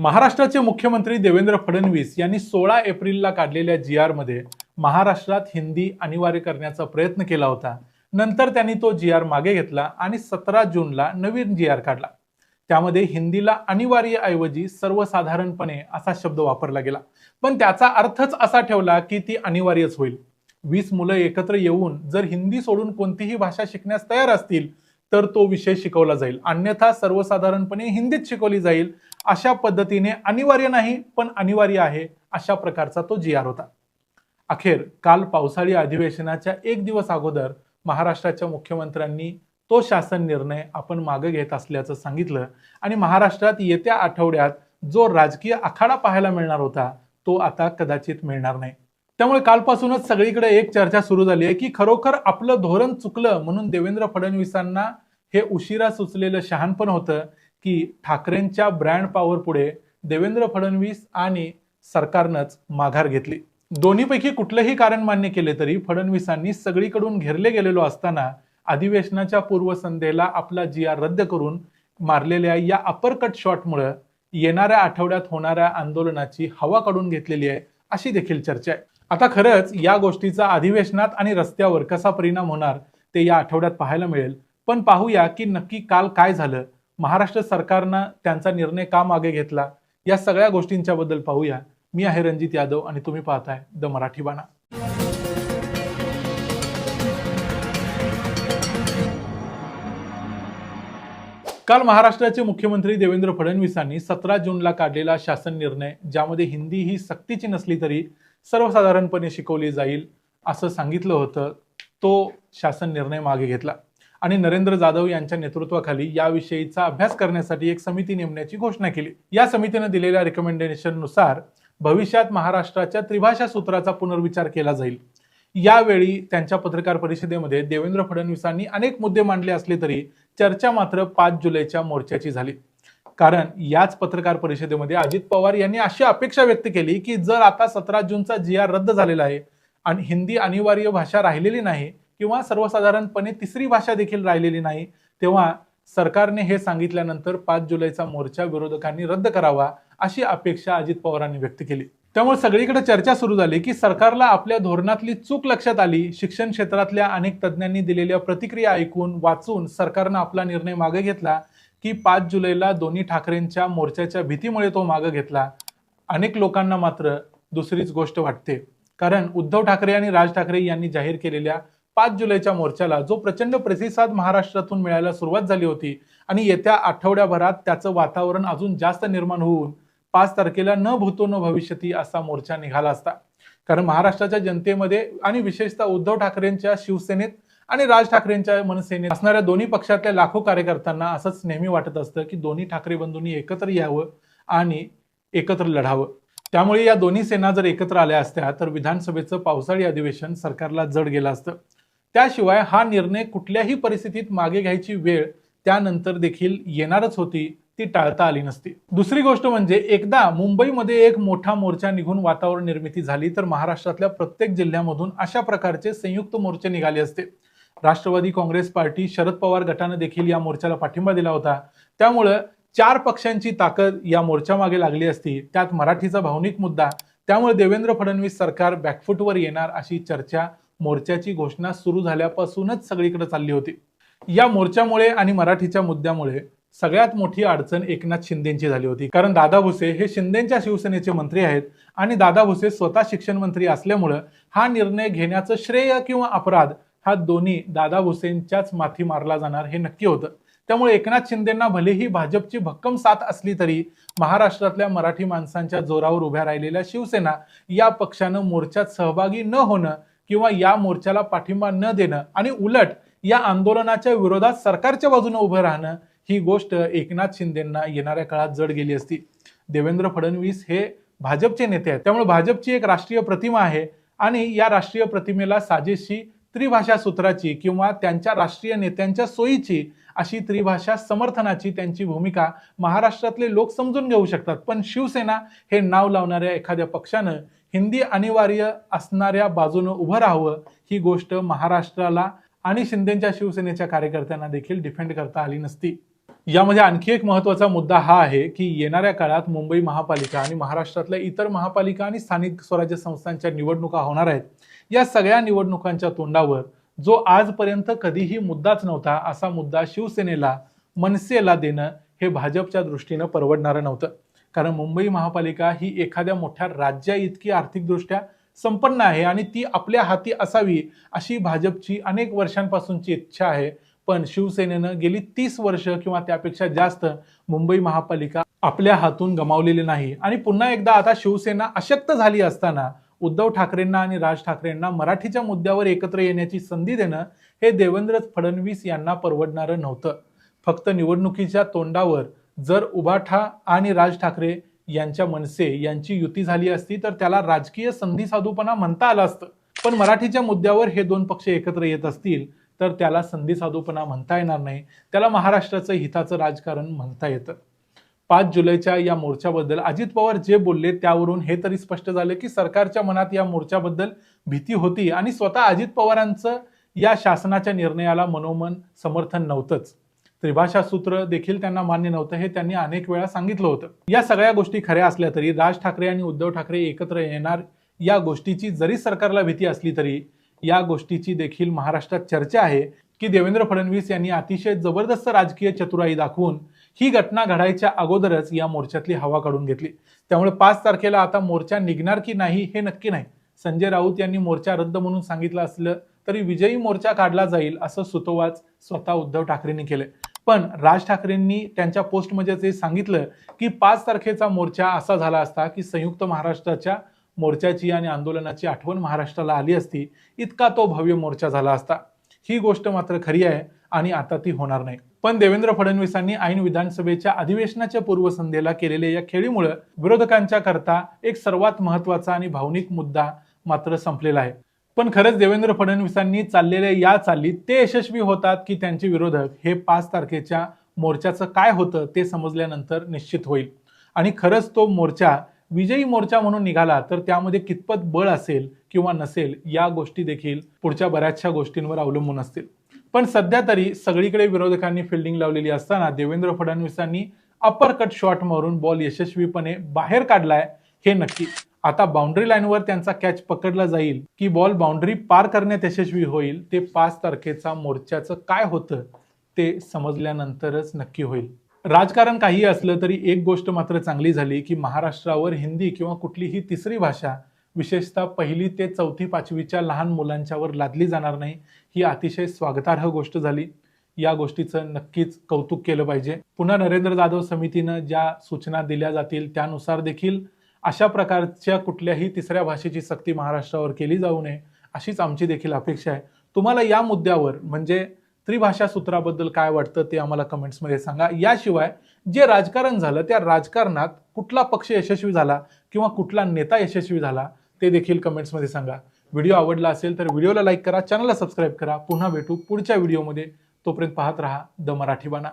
महाराष्ट्राचे मुख्यमंत्री देवेंद्र फडणवीस यांनी सोळा एप्रिलला काढलेल्या जी आरमध्ये महाराष्ट्रात हिंदी अनिवार्य करण्याचा प्रयत्न केला होता. नंतर त्यांनी तो जी आर मागे घेतला आणि सतरा जूनला नवीन जी आर काढला. त्यामध्ये हिंदीला अनिवार्य ऐवजी सर्वसाधारणपणे असा शब्द वापरला गेला. पण त्याचा अर्थच असा ठेवला की ती अनिवार्यच होईल. वीस मुलं एकत्र येऊन जर हिंदी सोडून कोणतीही भाषा शिकण्यास तयार असतील तर तो विषय शिकवला जाईल. अन्यथा सर्वसाधारणपणे हिंदीत शिकवली जाईल. अशा पद्धतीने अनिवार्य नाही पण अनिवार्य आहे अशा प्रकारचा तो जी आर होता. अखेर काल पावसाळी अधिवेशनाच्या एक दिवस अगोदर महाराष्ट्राच्या मुख्यमंत्र्यांनी तो शासन निर्णय आपण मागे घेत असल्याचं सांगितलं आणि महाराष्ट्रात येत्या आठवड्यात जो राजकीय आखाडा पाहायला मिळणार होता तो आता कदाचित मिळणार नाही. त्यामुळे कालपासूनच सगळीकडे एक चर्चा सुरू झाली आहे की खरोखर आपलं धोरण चुकलं म्हणून देवेंद्र फडणवीसांना हे उशिरा सुचलेलं शहाणपण होतं की ठाकरेंच्या ब्रँड पॉवर पुढे देवेंद्र फडणवीस आणि सरकारनंच माघार घेतली. दोन्हीपैकी कुठलंही कारण मान्य केले तरी फडणवीसांनी सगळीकडून घेरले गेलेलो असताना अधिवेशनाच्या पूर्वसंध्येला आपला जी आर रद्द करून मारलेल्या या अपरकट शॉटमुळे येणाऱ्या आठवड्यात होणाऱ्या आंदोलनाची हवा काढून घेतलेली आहे अशी देखील चर्चा आहे. आता खरंच या गोष्टीचा अधिवेशनात आणि रस्त्यावर कसा परिणाम होणार ते या आठवड्यात पाहायला मिळेल. पण पाहूया की नक्की काल काय झालं महाराष्ट्र सरकारनं त्यांचा निर्णय का मागे घेतला? या सगळ्या गोष्टींच्या बद्दल पाहूया. मी आहे रणजित यादव आणि तुम्ही पाहताय द मराठी बाणा. काल महाराष्ट्राचे मुख्यमंत्री देवेंद्र फडणवीसांनी सतरा जूनला काढलेला शासन निर्णय ज्यामध्ये हिंदी ही सक्तीची नसली तरी सर्वसाधारणपणे शिकवली जाईल असं सांगितलं होतं तो शासन निर्णय मागे घेतला. आणि नरेंद्र जाधव यांच्या नेतृत्वाखाली याविषयीचा अभ्यास करण्यासाठी एक समिती नेमण्याची घोषणा केली. या समितीनं दिलेल्या रिकमेंडेशननुसार भविष्यात महाराष्ट्राच्या त्रिभाषा सूत्राचा पुनर्विचार केला जाईल. यावेळी त्यांच्या पत्रकार परिषदेमध्ये देवेंद्र फडणवीसांनी अनेक मुद्दे मांडले असले तरी चर्चा मात्र पाच जुलैच्या मोर्चाची झाली. कारण याच पत्रकार परिषदेमध्ये अजित पवार यांनी अशी अपेक्षा व्यक्त केली की जर आता सतरा जूनचा जी आर रद्द झालेला आहे आणि हिंदी अनिवार्य भाषा राहिलेली नाही किंवा सर्वसाधारणपणे तिसरी भाषा देखील राहिलेली नाही तेव्हा सरकारने हे सांगितल्यानंतर पाच जुलैचा मोर्चा विरोधकांनी रद्द करावा अशी अपेक्षा अजित पवारांनी व्यक्त केली. त्यामुळे सगळीकडे चर्चा सुरू झाली की सरकारला आपल्या धोरणातली चूक लक्षात आली शिक्षण क्षेत्रातल्या अनेक तज्ज्ञांनी दिलेल्या प्रतिक्रिया ऐकून वाचून सरकारनं आपला निर्णय मागे घेतला की पाच जुलैला दोन्ही ठाकरेंच्या मोर्चाच्या भीतीमुळे तो मागे घेतला. अनेक लोकांना मात्र दुसरीच गोष्ट वाटते. कारण उद्धव ठाकरे आणि राज ठाकरे यांनी जाहीर केलेल्या पाच जुलैच्या मोर्चाला जो प्रचंड प्रतिसाद महाराष्ट्रातून मिळायला सुरुवात झाली होती आणि येत्या आठवड्याभरात त्याचं वातावरण अजून जास्त निर्माण होऊन पाच तारखेला न भूतो न भविष्यती असा मोर्चा निघाला असता. कारण महाराष्ट्राच्या जनतेमध्ये आणि विशेषतः उद्धव ठाकरेंच्या शिवसेनेत आणि राज ठाकरेंच्या मनसेनेत असणाऱ्या दोन्ही पक्षातल्या लाखो कार्यकर्त्यांना असंच नेहमी वाटत असतं की दोन्ही ठाकरे बंधूंनी एकत्र यावं आणि एकत्र लढावं. त्यामुळे या दोन्ही सेना जर एकत्र आल्या असत्या तर विधानसभेचं पावसाळी अधिवेशन सरकारला जड गेलं असतं. त्याशिवाय हा निर्णय कुठल्याही परिस्थितीत मागे घ्यायची वेळ त्यानंतर देखील येणारच होती ती टाळता आली नसती. दुसरी गोष्ट म्हणजे एकदा मुंबईमध्ये एक मोठा मोर्चा निघून वातावरण निर्मिती झाली तर महाराष्ट्रातल्या प्रत्येक जिल्ह्यामधून अशा प्रकारचे संयुक्त मोर्चे निघाले असते. राष्ट्रवादी काँग्रेस पार्टी शरद पवार गटानं देखील या मोर्चाला पाठिंबा दिला होता. त्यामुळं चार पक्षांची ताकद या मोर्चामागे लागली असती. त्यात मराठीचा भावनिक मुद्दा त्यामुळे देवेंद्र फडणवीस सरकार बॅकफुटवर येणार अशी चर्चा मोर्चाची घोषणा सुरू झाल्यापासूनच सगळीकडे चालली होती. या मोर्चामुळे आणि मराठीच्या मुद्द्यामुळे सगळ्यात मोठी अडचण एकनाथ शिंदेची झाली होती. कारण दादा भुसे हे शिंदेच्या शिवसेनेचे मंत्री आहेत आणि दादा भुसे स्वतः शिक्षण मंत्री असल्यामुळं हा निर्णय घेण्याचं श्रेय किंवा अपराध हा दोन्ही दादा भुसेंच्याच माथी मारला जाणार हे नक्की होतं. त्यामुळे एकनाथ शिंदेना भलेही भाजपची भक्कम साथ असली तरी महाराष्ट्रातल्या मराठी माणसांच्या जोरावर उभ्या राहिलेल्या शिवसेना या पक्षानं मोर्चात सहभागी न होणं किंवा या मोर्चाला पाठिंबा न देणं आणि उलट या आंदोलनाच्या विरोधात सरकारच्या बाजूने उभं राहणं ही गोष्ट एकनाथ शिंदेना येणाऱ्या काळात जड गेली असती. देवेंद्र फडणवीस हे भाजपचे नेते आहेत. त्यामुळे भाजपची एक राष्ट्रीय प्रतिमा आहे आणि या राष्ट्रीय प्रतिमेला साजेशी त्रिभाषा सूत्राची किंवा त्यांच्या राष्ट्रीय नेत्यांच्या सोयीची अशी त्रिभाषा समर्थनाची त्यांची भूमिका महाराष्ट्रातले लोक समजून घेऊ शकतात. पण शिवसेना हे नाव लावणाऱ्या एखाद्या पक्षानं हिंदी अनिवार्य असणाऱ्या बाजूनं उभं राहावं ही गोष्ट महाराष्ट्राला आणि शिंदेच्या शिवसेनेच्या कार्यकर्त्यांना देखील डिफेंड करता आली नसती. यामध्ये आणखी एक महत्त्वाचा मुद्दा हा आहे की येणाऱ्या काळात मुंबई महापालिका आणि महाराष्ट्रातल्या इतर महापालिका आणि स्थानिक स्वराज्य संस्थांच्या निवडणुका होणार आहेत. या सगळ्या निवडणुकांच्या तोंडावर जो आजपर्यंत कधीही मुद्दाच नव्हता असा मुद्दा शिवसेनेला मनसेला देणं हे भाजपच्या दृष्टीनं परवडणारं नव्हतं. कारण मुंबई महापालिका ही एखाद्या मोठ्या राज्या इतकी आर्थिकदृष्ट्या संपन्न आहे आणि ती आपल्या हाती असावी अशी भाजपची अनेक वर्षांपासूनची इच्छा आहे. पण शिवसेनेनं गेली तीस वर्ष किंवा त्यापेक्षा जास्त मुंबई महापालिका आपल्या हातून गमावलेली नाही. आणि पुन्हा एकदा आता शिवसेना अशक्त झाली असताना उद्धव ठाकरेंना आणि राज ठाकरेंना मराठीच्या मुद्द्यावर एकत्र येण्याची संधी देणं हे देवेंद्र फडणवीस यांना परवडणारं नव्हतं. फक्त निवडणुकीच्या तोंडावर जर उबाठा आणि राज ठाकरे यांच्या मनसे यांची युती झाली असती तर त्याला राजकीय संधी साधूपणा म्हणता आलं असतं. पण मराठीच्या मुद्द्यावर हे दोन पक्ष एकत्र येत असतील तर त्याला संधी साधूपणा म्हणता येणार नाही. त्याला महाराष्ट्राचं हिताचं राजकारण म्हणता येतं. पाच जुलैच्या या मोर्चाबद्दल अजित पवार जे बोलले त्यावरून हे तरी स्पष्ट झालं की सरकारच्या मनात या मोर्चाबद्दल भीती होती आणि स्वतः अजित पवारांचं या शासनाच्या निर्णयाला मनोमन समर्थन नव्हतंच. त्रिभाषा सूत्र देखील त्यांना मान्य नव्हतं हे त्यांनी अनेक वेळा सांगितलं होतं. या सगळ्या गोष्टी खऱ्या असल्या तरी राज ठाकरे आणि उद्धव ठाकरे एकत्र येणार या गोष्टीची जरी सरकारला भीती असली तरी या गोष्टीची देखील महाराष्ट्रात चर्चा आहे की देवेंद्र फडणवीस यांनी अतिशय जबरदस्त राजकीय चतुराई दाखवून ही घटना घडायच्या अगोदरच या मोर्चातली हवा काढून घेतली. त्यामुळे पाच तारखेला आता मोर्चा निघणार की नाही हे नक्की नाही. संजय राऊत यांनी मोर्चा रद्द म्हणून सांगितलं असलं तरी विजयी मोर्चा काढला जाईल असं सुतोवाच स्वतः उद्धव ठाकरेंनी केलं पण राज ठाकरेंनी त्यांच्या पोस्टमध्ये जे सांगितलं की पाच तारखेचा मोर्चा असा झाला असता की संयुक्त महाराष्ट्राच्या मोर्चाची आणि आंदोलनाची आठवण महाराष्ट्राला आली असती इतका तो भव्य मोर्चा झाला असता. ही गोष्ट मात्र खरी आहे आणि आता ती होणार नाही. पण देवेंद्र फडणवीसांनी ऐन विधानसभेच्या अधिवेशनाच्या पूर्वसंध्येला केलेल्या या खेळीमुळे विरोधकांच्या करता एक सर्वात महत्त्वाचा आणि भावनिक मुद्दा मात्र संपलेला आहे. पण खरंच देवेंद्र फडणवीसांनी चाललेल्या या चाली ते यशस्वी होतात की त्यांचे विरोधक हे पाच तारखेच्या मोर्चाचं काय होतं ते समजल्यानंतर निश्चित होईल. आणि खरंच तो मोर्चा विजयी मोर्चा म्हणून निघाला तर त्यामध्ये कितपत बळ असेल किंवा नसेल या गोष्टी देखील पुढच्या बऱ्याचशा गोष्टींवर अवलंबून असतील. पण सध्या तरी सगळीकडे विरोधकांनी फिल्डिंग लावलेली असताना देवेंद्र फडणवीसांनी अपर कट शॉट मारून बॉल यशस्वीपणे बाहेर काढलाय हे नक्की आता बाउंड्री लाईनवर त्यांचा कॅच पकडला जाईल की बॉल बाउंड्री पार करण्यात यशस्वी होईल ते पाच तारखेचा मोर्चाचं काय होतं ते समजल्यानंतरच नक्की होईल. राजकारण काही असलं तरी एक गोष्ट मात्र चांगली झाली की महाराष्ट्रावर हिंदी किंवा कुठलीही तिसरी भाषा विशेषतः पहिली ते चौथी पाचवीच्या लहान मुलांच्यावर लादली जाणार नाही ही अतिशय स्वागतार्ह गोष्ट झाली. या गोष्टीचं नक्कीच कौतुक केलं पाहिजे. पुन्हा नरेंद्र जाधव समितीनं ज्या सूचना दिल्या जातील त्यानुसार देखील अशा प्रकारच्या कुठल्याही तिसऱ्या भाषेची सक्ती महाराष्ट्रावर केली जाऊ नये अशीच आमची देखील अपेक्षा आहे. तुम्हाला या मुद्द्यावर म्हणजे त्रिभाषा सूत्राबद्दल काय वाटतं ते आम्हाला कमेंट्समध्ये सांगा. याशिवाय जे राजकारण झालं त्या राजकारणात कुठला पक्ष यशस्वी झाला किंवा कुठला नेता यशस्वी झाला ते देखील कमेंट्समध्ये सांगा. व्हिडिओ आवडला असेल तर व्हिडिओला लाईक करा चॅनलला सबस्क्राईब करा. पुन्हा भेटू पुढच्या व्हिडिओमध्ये. तोपर्यंत पाहत राहा द मराठी बाणा.